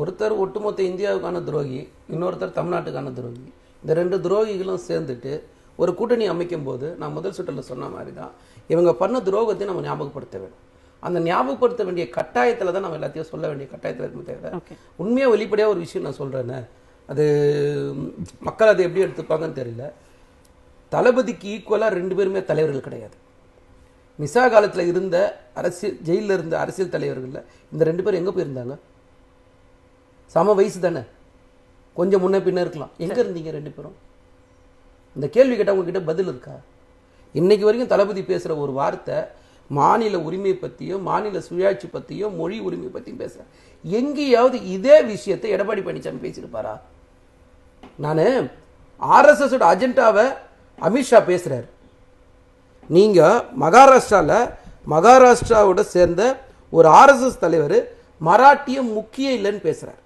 ஒருத்தர் ஒட்டுமொத்த இந்தியாவுக்கான துரோகி இன்னொருத்தர் தமிழ்நாட்டுக்கான துரோகி. இந்த ரெண்டு துரோகிகளும் சேர்ந்துட்டு ஒரு கூட்டணி அமைக்கும் போது நான் முதல் சுற்றில் சொன்ன மாதிரி தான் இவங்க பண்ண துரோகத்தை நம்ம ஞாபகப்படுத்த வேண்டும். அந்த ஞாபகப்படுத்த வேண்டிய கட்டாயத்தில் தான் நம்ம எல்லாத்தையும் சொல்ல வேண்டிய கட்டாயத்தில் இருக்குமே தவிர உண்மையாக வெளிப்படையாக ஒரு விஷயம் நான் சொல்கிறேன்னு அது மக்கள் அதை எப்படி எடுத்துப்பாங்கன்னு தெரியல. தளபதிக்கு ஈக்குவலாக ரெண்டு பேருமே தலைவர்கள் கிடையாது. மிசா காலத்தில் இருந்த அரசியல் ஜெயிலில் இருந்த அரசியல் தலைவர்கள்ல இந்த ரெண்டு பேரும் எங்கே போயிருந்தாங்க? சம வயசு தானே? கொஞ்சம் முன்ன பின்ன இருக்கலாம். எங்கே இருந்தீங்க ரெண்டு பேரும்? இந்த கேள்வி கேட்டால் உங்ககிட்ட பதில் இருக்கா? இன்னைக்கு வரைக்கும் தளபதி பேசுகிற ஒரு வார்த்தை மாநில உரிமை பற்றியும் மாநில சுயாட்சி பற்றியும் மொழி உரிமை பற்றியும் பேசுகிறேன் எங்கேயாவது இதே விஷயத்தை எடப்பாடி பழனிசாமி பேசியிருப்பாரா? நான் ஆர்எஸ்எஸோட அஜெண்டாவை அமித்ஷா பேசுகிறார் நீங்கள் மகாராஷ்டிராவில் மகாராஷ்டிராவோட சேர்ந்த ஒரு ஆர்எஸ்எஸ் தலைவர் மராட்டியம் முக்கியம் இல்லைன்னு பேசுகிறார்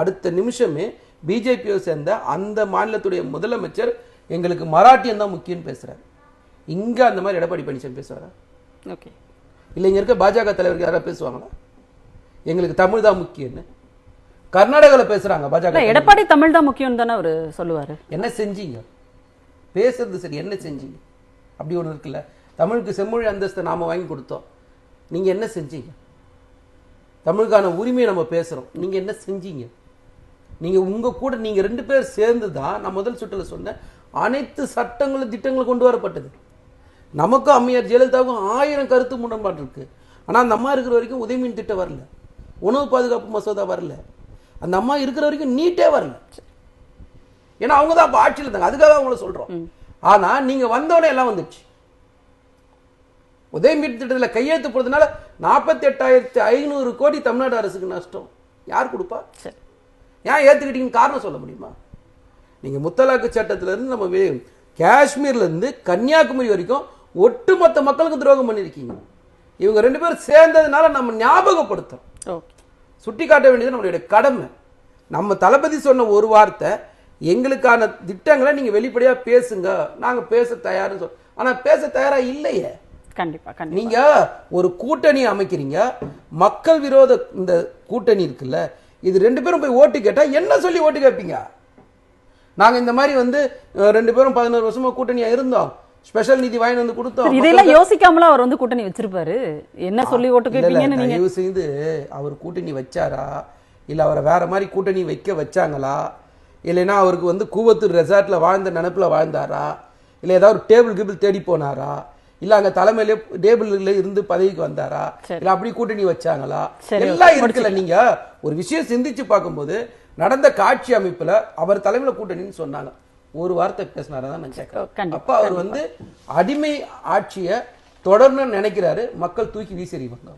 அடுத்த நிமிஷமே பிஜேபியை சேர்ந்த அந்த மாநிலத்துடைய முதலமைச்சர் எங்களுக்கு மராட்டியம் தான் முக்கியம்னு பேசுகிறார் இங்கே அந்த மாதிரி எடப்பாடி பழனிசாமி பேசுவாரா? ஓகே. இல்லை இங்கே இருக்க பாஜக தலைவர்கள் யாராவது பேசுவாங்களா? எங்களுக்கு தமிழ் தான் முக்கியம்னு. கர்நாடகாவில் பேசுகிறாங்க பாஜக எடப்பாடி தமிழ் தான் முக்கியம் தானே அவரு சொல்லுவாரு. என்ன செஞ்சீங்க? பேசுறது சரி என்ன செஞ்சீங்க? அப்படி ஒன்று இருக்குல்ல. தமிழுக்கு செம்மொழி அந்தஸ்தை நாம வாங்கி கொடுத்தோம். நீங்க என்ன செஞ்சீங்க? தமிழுக்கான உரிமையை நம்ம பேசுறோம். நீங்க என்ன செஞ்சீங்க? நீங்க உங்க கூட நீங்க ரெண்டு பேர் சேர்ந்து தான் நான் முதல் சுற்றுல சொன்ன அனைத்து சட்டங்களும் திட்டங்களும் கொண்டு வரப்பட்டது. நமக்கும் அம்மையார் ஜெயலலிதாவுக்கும் ஆயிரம் கருத்து முரண்பாடு இருக்கு. ஆனா அந்த அம்மா இருக்கிற வரைக்கும் உதயமின் திட்டம் வரல. உணவு பாதுகாப்பு மசோதா வரல. அந்த அம்மா இருக்கிற வரைக்கும் நீட்டே வரல. ஏன்னா அவங்க தான் அப்போ ஆட்சியில் இருந்தாங்க. அதுக்காக அவங்கள சொல்றோம். ஆனா நீங்க வந்தோடனே எல்லாம் வந்துச்சு உதயமீட் திட்டத்தில் கையெழுத்து போடுறதுனால நாற்பத்தி எட்டாயிரத்தி ஐநூறு கோடி தமிழ்நாடு அரசுக்கு நஷ்டம். யார் கொடுப்பா? சரி. ஏன் ஏத்துக்கிட்டீங்கன்னு காரணம் சொல்ல முடியுமா? நீங்க முத்தலாக்கு சட்டத்துல இருந்து நம்ம வே- காஷ்மீர்ல இருந்து கன்னியாகுமரி வரைக்கும் ஒட்டுமொத்த மக்களுக்கு துரோகம் பண்ணியிருக்கீங்க. இவங்க ரெண்டு பேரும் சேர்ந்ததுனால நம்ம ஞாபகப்படுத்துறோம். ஓகே. சுட்டி காட்ட வேண்டியது நம்மளுடைய கடமை. நம்ம தளபதி சொன்ன ஒரு வார்த்தை எங்களுக்கான திட்டங்களை நீங்க வெளிப்படையா பேசுங்க நாங்க பேச தயார்னு சொல் ஆனா பேச தயாரா இல்லையே. கண்டிப்பா கண்டிப்பா. நீங்க ஒரு கூட்டணி அமைக்கிறீங்க. மக்கள் விரோத இந்த கூட்டணி இருக்குல்ல இது ரெண்டு பேரும் போய் ஓட்டு கேட்டா என்ன சொல்லி ஓட்டு கேட்பீங்க? நாங்க இந்த மாதிரி வந்து ரெண்டு பேரும் பதினோரு வருஷமா கூட்டணியா இருந்தோம். ஸ்பெஷல் நிதி வாங்கி வந்து கொடுத்தோம். இதெல்லாம் யோசிக்காமலாம் அவர் வந்து கூட்டணி வச்சிருப்பாரு? என்ன சொல்லி ஓட்டு கேட்பீங்கன்னு தயவு செய்து அவர் கூட்டணி வச்சாரா? இல்ல அவரை வேற மாதிரி கூட்டணி வைக்க வச்சாங்களா? இல்லைன்னா அவருக்கு வந்து கூவத்தூர் ரெசார்ட்ல வாழ்ந்த நினைப்புல வாழ்ந்தாரா? இல்ல ஏதாவது டேபிள் கிபிள் தேடி போனாரா? இல்ல அங்க தலைமையில டேபிள்ல இருந்து பதவிக்கு வந்தாரா. இல்ல அப்படி கூட்டணி வச்சாங்களா? எல்லாம் இருக்குல்ல நீங்க ஒரு விஷயம் சிந்திச்சு பார்க்கும்போது நடந்த காட்சி அமைப்புல அவர் தலைமையில கூட்டணின்னு சொன்னாங்க. ஒரு வார்த்தை பேசினாரா தான் நான் கேட்கிறேன். அப்ப அவர் வந்து அடிமை ஆட்சியை தொடரணும்னு நினைக்கிறாரு. மக்கள் தூக்கி வீசி எறிவாங்க